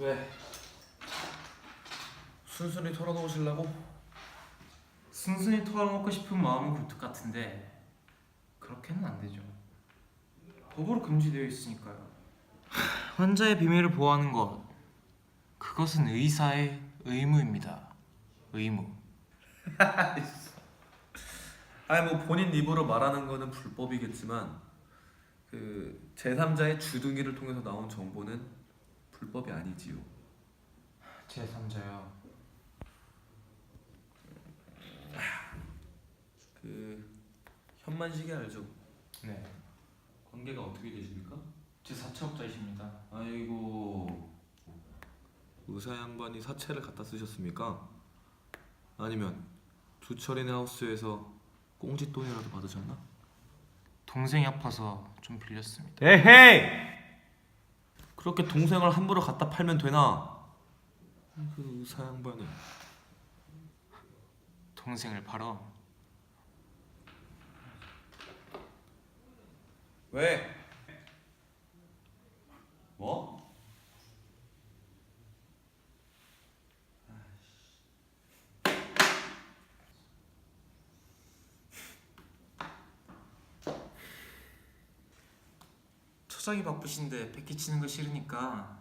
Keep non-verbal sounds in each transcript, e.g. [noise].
왜? 순순히 털어놓으시려고? 순순히 털어놓고 싶은 마음은 굴뚝 같은데 그렇게는 안 되죠. 법으로 금지되어 있으니까요. 환자의 비밀을 보호하는 것 그것은 의사의 의무입니다. 의무. [laughs] 아니 뭐 본인 입으로 말하는 거는 불법이겠지만 그 제3자의 주둥이를 통해서 나온 정보는 불법이 아니지요. 제 3자요. 그 현만식이 알죠? 네. 관계가 어떻게 되십니까? 제 사채업자이십니다. 아이고 의사 양반이 사채를 갖다 쓰셨습니까? 아니면 주철이네 하우스에서 꽁짓돈이라도 받으셨나? 동생이 아파서 좀 빌렸습니다. 에헤이! 그렇게 동생을 함부로 갖다 팔면 되나? 그 의사 양반이 동생을 팔어 왜? 뭐? 처장이 바쁘신데 패키치는 거 싫으니까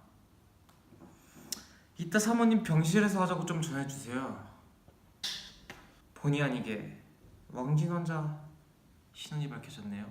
이따 사모님 병실에서 하자고 좀 전해주세요. 본의 아니게 왕진 환자 신원이 밝혀졌네요.